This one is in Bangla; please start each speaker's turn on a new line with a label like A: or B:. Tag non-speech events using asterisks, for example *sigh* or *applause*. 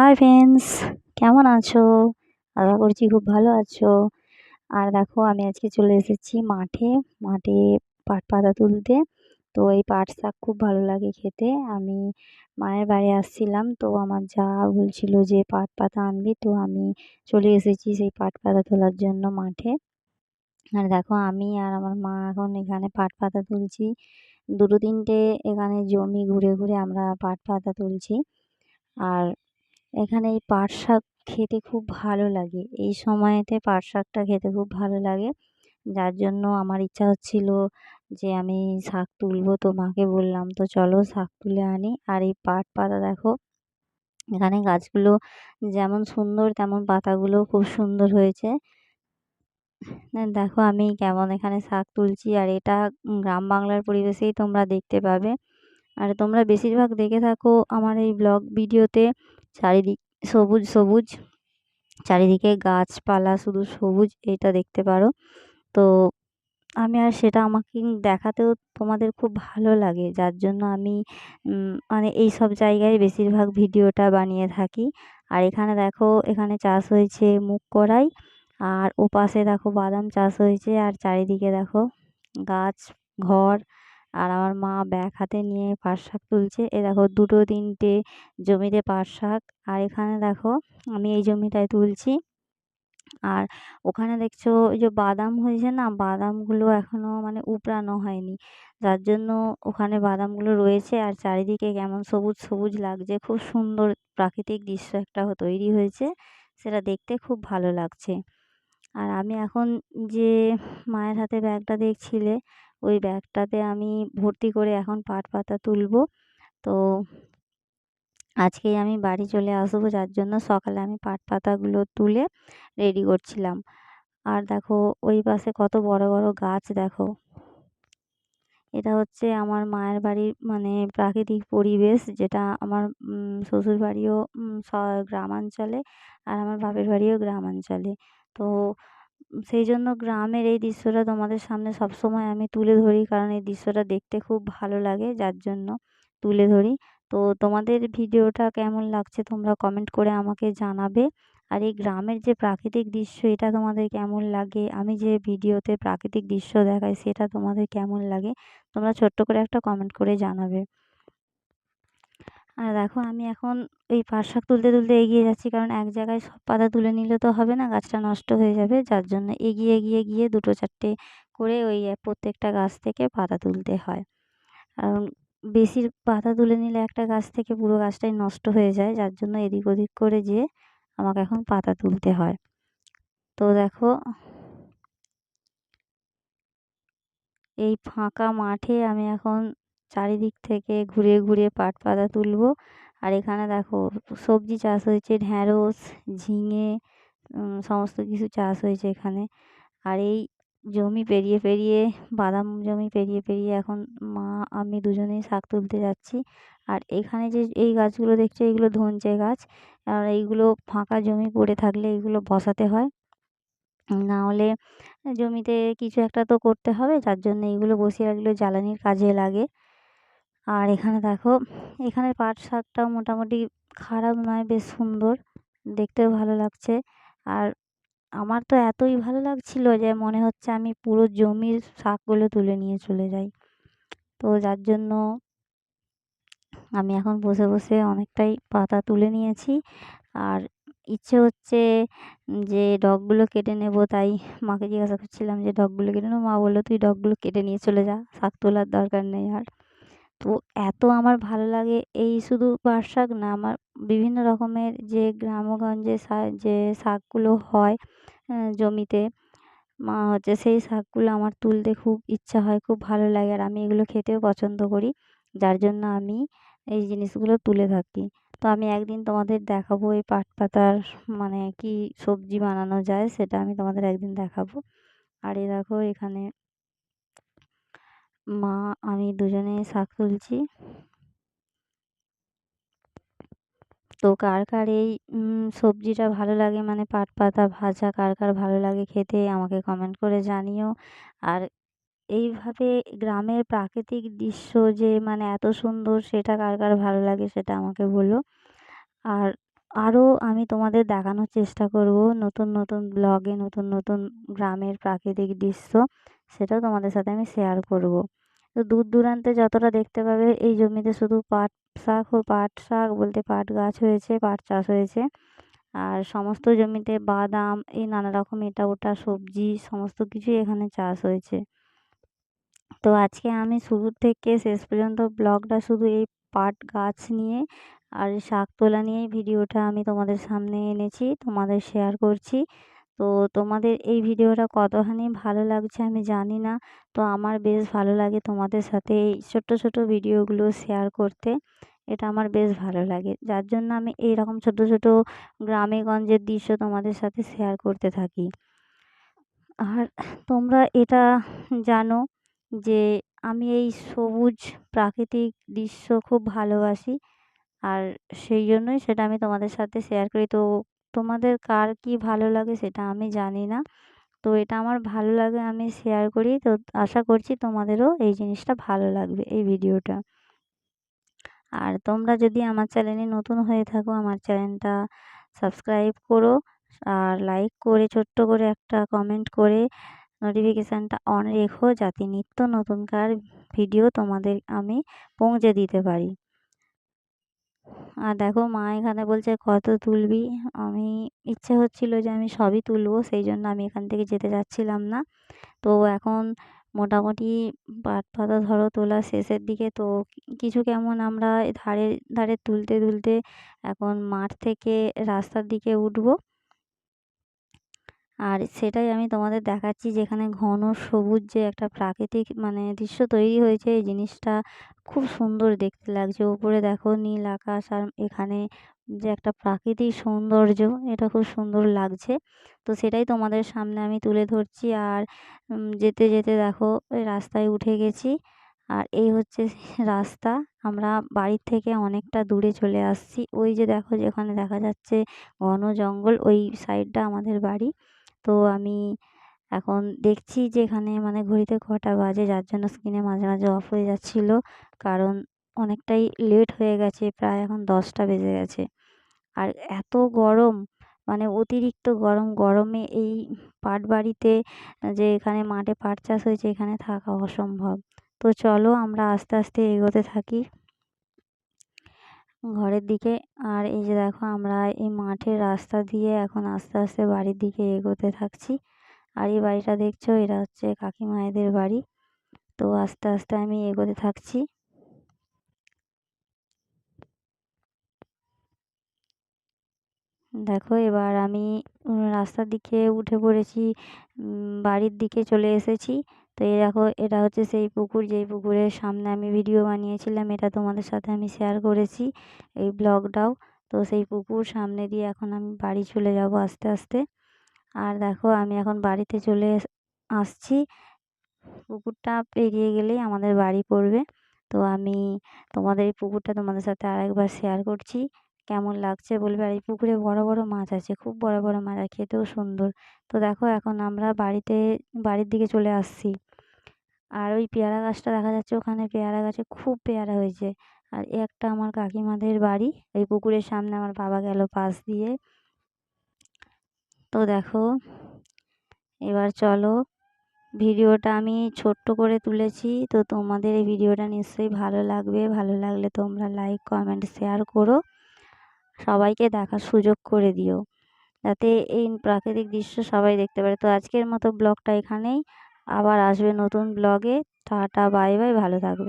A: হাই ফ্রেন্ডস কেমন আছো? আশা করছি খুব ভালো আছো। আর দেখো, আমি আজকে চলে এসেছি মাঠে। মাঠে পাট পাতা তুলতে। তো এই পাট শাক খুব ভালো লাগে খেতে। আমি মায়ের বাড়ি আসছিলাম, তো আমার যা বলছিল যে পাট পাতা আনবি, তো আমি চলে এসেছি সেই পাট পাতা তোলার জন্য মাঠে। আর দেখো, আমি আর আমার মা এখন এখানে পাট পাতা তুলছি। দুটো তিনটে এখানে জমি ঘুরে ঘুরে আমরা পাট পাতা তুলছি। আর এখানে এই পাট শাক খেতে খুব ভালো লাগে। এই সময়েতে পাট শাকটা খেতে খুব ভালো লাগে। যার জন্য আমার ইচ্ছা হচ্ছিল যে আমি শাক তুলবো। তো মাকে বললাম, তো চলো শাক তুলে আনি। আর এই পাট পাতা দেখো, এখানে গাছগুলো যেমন সুন্দর তেমন পাতাগুলোও খুব সুন্দর হয়েছে। দেখো আমি কেমন এখানে শাক তুলছি। আর এটা গ্রাম বাংলার পরিবেশেই তোমরা দেখতে পাবে। আর তোমরা বেশিরভাগ দেখে থাকো আমার এই ব্লগ ভিডিওতে। চারিদিক সবুজ সবুজ। চারিদিকে গাছপালা, শুধু সবুজ এটা দেখতে পারো। তো আমি আর সেটা আমাকে দেখাতেও তোমাদের খুব ভালো লাগে। যার জন্য আমি মানে এই সব জায়গায় বেশিরভাগ ভিডিওটা বানিয়ে থাকি। আর এখানে দেখো, এখানে চাষ হয়েছে মুগ কড়াই। আর ওপাশে দেখো বাদাম চাষ হয়েছে। আর চারিদিকে দেখো গাছ, ঘর আর আমার মা ব্যাগ হাতে নিয়ে পাট শাক তুলছে। এ দেখো দুটো তিনটে জমিতে পাট শাক। আর এখানে দেখো আমি এই জমিটায় তুলছি। আর ওখানে দেখছ ওই যে বাদাম হয়েছে না, বাদামগুলো এখনও মানে উপড়ানো হয়নি। যার জন্য ওখানে বাদামগুলো রয়েছে। আর চারিদিকে কেমন সবুজ সবুজ লাগছে। খুব সুন্দর প্রাকৃতিক দৃশ্য একটা তৈরি হয়েছে। সেটা দেখতে খুব ভালো লাগছে। আর আমি এখন যে মায়ের হাতে ব্যাগটা দেখছিলে ওই ব্যাগটাতে আমি ভর্তি করে এখন পাট পাতা তুলব। তো আজকেই আমি বাড়ি চলে আসব, যার জন্য সকালে আমি পাট পাতাগুলো তুলে রেডি করছিলাম। আর দেখো, ওই পাশে কত বড় বড় গাছ দেখো। এটা হচ্ছে আমার মায়ের বাড়ির মানে প্রাকৃতিক পরিবেশ, যেটা আমার শ্বশুর বাড়িও গ্রামাঞ্চলে আর আমার বাপের বাড়িও গ্রামাঞ্চলে। তো সেই জন্য গ্রামের এই দৃশ্যটা তোমাদের সামনে সবসময় আমি তুলে ধরি। কারণ এই দৃশ্যটা দেখতে খুব ভালো লাগে, যার জন্য তুলে ধরি। তো তোমাদের ভিডিওটা কেমন লাগছে তোমরা কমেন্ট করে আমাকে জানাবে। আর এই গ্রামের যে প্রাকৃতিক দৃশ্য, এটা তোমাদের কেমন লাগে? আমি যে ভিডিওতে প্রাকৃতিক দৃশ্য দেখাই, সেটা তোমাদের কেমন লাগে? তোমরা ছোট্ট করে একটা কমেন্ট করে জানাবে। আর দেখো আমি এখন এই পাট শাক তুলতে তুলতে এগিয়ে যাচ্ছি, কারণ এক জায়গায় সব পাতা তুলে নিলে তো হবে না, গাছটা নষ্ট হয়ে যাবে। যার জন্য এগিয়ে এগিয়ে গিয়ে দুটো চারটে করে ওই প্রত্যেকটা গাছ থেকে পাতা তুলতে হয়। কারণ বেশির পাতা তুলে নিলে একটা গাছ থেকে পুরো গাছটাই নষ্ট হয়ে যায়, যার জন্য এদিক ওদিক করে যেয়ে আমাকে এখন পাতা তুলতে হয়। তো দেখো, এই ফাঁকা মাঠে আমি এখন চারিদিক থেকে ঘুরে ঘুরে পাট পাতা তুলবো। আর এখানে দেখো, সবজি চাষ হয়েছে, ঢ্যাঁড়স, ঝিঙে সমস্ত কিছু চাষ হয়েছে এখানে। আর এই জমি পেরিয়ে পেরিয়ে, বাদাম জমি পেরিয়ে পেরিয়ে এখন মা, আমি দুজনেই শাক তুলতে যাচ্ছি। আর এখানে যে এই গাছগুলো দেখছ এইগুলো ধনচে গাছ। আর এইগুলো ফাঁকা জমি পড়ে থাকলে এইগুলো বসাতে হয়। না হলে জমিতে কিছু একটা তো করতে হবে, যার জন্য এইগুলো বসিয়ে রাখলে জ্বালানির কাজে লাগে। আর এখানে দেখো এখানে পাট শাকটাও মোটামুটি খারাপ নয়, বেশ সুন্দর। দেখতেও ভালো লাগছে। আর আমার তো এতই ভালো লাগছিল যে মনে হচ্ছে আমি পুরো জমির শাকগুলো তুলে নিয়ে চলে যাই। তো যার জন্য আমি এখন বসে বসে অনেকটাই পাতা তুলে নিয়েছি। আর ইচ্ছে হচ্ছে যে ডগগুলো কেটে নেব, তাই মাকে জিজ্ঞাসা করছিলাম যে, ডগগুলো কেটে নেব? মা বলল, তুই ডগগুলো কেটে নিয়ে চলে যা, শাক তোলার দরকার নেই আর। তো এত আমার ভালো লাগে। এই শুধু পাট শাক না, আমার বিভিন্ন রকমের যে গ্রামগঞ্জে যে শাকগুলো হয় জমিতে, মা হচ্ছে সেই শাকগুলো আমার তুলতে খুব ইচ্ছা হয়, খুব ভালো লাগে। আর আমি এগুলো খেতেও পছন্দ করি, যার জন্য আমি এই জিনিসগুলো তুলে থাকি। তো আমি একদিন তোমাদের দেখাবো এই পাট পাতার মানে কি সবজি বানানো যায়, সেটা আমি তোমাদের একদিন দেখাবো। আর এই দেখো এখানে মা, আমি দুজনে শাক তুলছি। তো কার কার এই সবজিটা ভালো লাগে? মানে পাট পাতা ভাজা কার কার ভালো লাগে খেতে? আমাকে কমেন্ট করে জানিও। আর এইভাবে গ্রামের প্রাকৃতিক দৃশ্য যে মানে এত সুন্দর, সেটা কার কার ভালো লাগে সেটা আমাকে বলো। আর আরও আমি তোমাদের দেখানোর চেষ্টা করব নতুন নতুন ব্লগে নতুন নতুন গ্রামের প্রাকৃতিক দৃশ্য, সেটাও তোমাদের সাথে আমি শেয়ার করব। তো দূর দূরান্তে যতটা দেখতে পাবে, এই জমিতে শুধু পাট শাক ও পাট শাক বলতে পাট গাছ হয়েছে, পাট চাষ হয়েছে। আর সমস্ত জমিতে বাদাম, এই নানা রকম এটা ওটা সবজি, সমস্ত কিছুই এখানে চাষ হয়েছে। তো আজকে আমি শুরু থেকে শেষ পর্যন্ত ব্লগটা শুধু এই পাট গাছ নিয়ে আর শাক তোলা নিয়েই ভিডিওটা আমি তোমাদের সামনে এনেছি, তোমাদের শেয়ার করছি। তো তোমাদের এই ভিডিওটা কতখানি ভালো লাগছে আমি জানি না। তো আমার বেশ ভালো লাগে তোমাদের সাথে এই ছোট্ট ছোট ভিডিওগুলো শেয়ার করতে। এটা আমার বেশ ভালো লাগে। যার জন্য আমি এইরকম ছোট ছোট গ্রামে গঞ্জের দৃশ্য তোমাদের সাথে শেয়ার করতে থাকি। আর তোমরা এটা জানো যে আমি এই সবুজ প্রাকৃতিক দৃশ্য খুব ভালোবাসি। আর সেই জন্যই সেটা আমি তোমাদের সাথে শেয়ার করি। তো তোমাদের কার কী ভালো লাগে সেটা আমি জানি না। তো এটা আমার ভালো লাগে আমি শেয়ার করি। তো আশা করছি তোমাদেরও এই জিনিসটা ভালো লাগবে এই ভিডিওটা আর তোমরা যদি আমার চ্যানেলে নতুন হয়ে থাকো, আমার চ্যানেলটা সাবস্ক্রাইব করো আর লাইক করে, ছোট্ট করে একটা কমেন্ট করে নোটিফিকেশানটা অন রেখো যাতে নিত্য নতুনকার ভিডিও তোমাদের আমি পৌঁছে দিতে পারি। আর দেখো মা এখানে বলছে, কত তুলবি? আমি ইচ্ছে হচ্ছিল যে আমি সবই তুলবো, সেই জন্য আমি এখান থেকে যেতে যাচ্ছিলাম না। তো এখন মোটামুটি পাট পাতা ধরো তোলা শেষের দিকে। তো কিছু কেমন আমরা ধারে ধারে তুলতে তুলতে এখন মাঠ থেকে রাস্তার দিকে উঠবো। আর সেটাই আমি তোমাদের দেখাচ্ছি যেখানে ঘন সবুজ যে একটা প্রাকৃতিক মানে দৃশ্য তৈরি হয়েছে, এই জিনিসটা খুব সুন্দর দেখতে লাগছে। উপরে দেখো নীল আকাশ আর এখানে যে একটা প্রাকৃতিক সৌন্দর্য, এটা খুব সুন্দর লাগছে। তো সেটাই তোমাদের সামনে আমি তুলে ধরছি আর যেতে যেতে দেখো রাস্তায় উঠে গেছি। আর এই হচ্ছে *laughs* রাস্তা, আমরা বাড়ির থেকে অনেকটা দূরে চলে আসছি। ওই যে দেখো যেখানে দেখা যাচ্ছে ঘন জঙ্গল, ওই সাইডটা আমাদের বাড়ি। তো আমি এখন দেখছি যে এখানে মানে ঘড়িতে কটা বাজে, যার জন্য স্ক্রিনে মাঝে মাঝে অফ হয়ে যাচ্ছিল। কারণ অনেকটাই লেট হয়ে গেছে, প্রায় এখন দশটা বেজে গেছে। আর এত গরম মানে অতিরিক্ত গরম, গরমে এই পাট বাড়িতে, যে এখানে মাঠে পাট চাষ হয়েছে, এখানে থাকা অসম্ভব। তো চলো আমরা আস্তে আস্তে এগোতে থাকি। ঘরের দিকে। আর এই যে দেখো, আমরা এই মাঠের রাস্তা দিয়ে এখন আস্তে আস্তে বাড়ির দিকে এগোতে থাকছি। আর এই বাড়িটা দেখছ, এটা হচ্ছে কাকিমায়েদের বাড়ি। তো আস্তে আস্তে আমি এগোতে থাকছি। দেখো, এবার আমি রাস্তার দিকে উঠে পড়েছি বাড়ির দিকে চলে এসেছি। তো এই দেখো, এটা হচ্ছে সেই পুকুর, যেই পুকুরের সামনে আমি ভিডিও বানিয়েছিলাম, এটা তোমাদের সাথে আমি শেয়ার করেছি এই ব্লগটাও তো সেই পুকুর সামনে দিয়ে এখন আমি বাড়ি চলে যাব আস্তে আস্তে। আর দেখো, আমি এখন বাড়িতে চলে আসছি। পুকুরটা পেরিয়ে গেলেই আমাদের বাড়ি পড়বে। তো আমি তোমাদের এই পুকুরটা তোমাদের সাথে আরেকবার শেয়ার করছি। কেমন লাগছে বলবে? আর এই পুকুরে বড় বড় মাছ আছে, খুব বড় বড় মাছ আর খেতেও সুন্দর। তো দেখো, এখন আমরা বাড়িতে, বাড়ির দিকে চলে আসছি। আর ওই পেয়ারা গাছটা দেখা যাচ্ছে ওখানে পেয়ারা গাছে খুব পেয়ারা হয়েছে। আর একটা আমার কাকিমাদের বাড়ি ওই পুকুরের সামনে আমার বাবা গেল পাশ দিয়ে। তো দেখো, এবার চলো, ভিডিওটা আমি ছোট্ট করে তুলেছি। তো তোমাদের এই ভিডিওটা নিশ্চয়ই ভালো লাগবে। ভালো লাগলে তোমরা লাইক কমেন্ট শেয়ার করো। সবাইকে দেখার সুযোগ করে দিও। যাতে এই প্রাকৃতিক দৃশ্য সবাই দেখতে পারে। তো আজকের মতো ব্লগটা এখানেই। আবার আসবে নতুন ব্লগে টাটা বাই বাই ভালো থাকবে।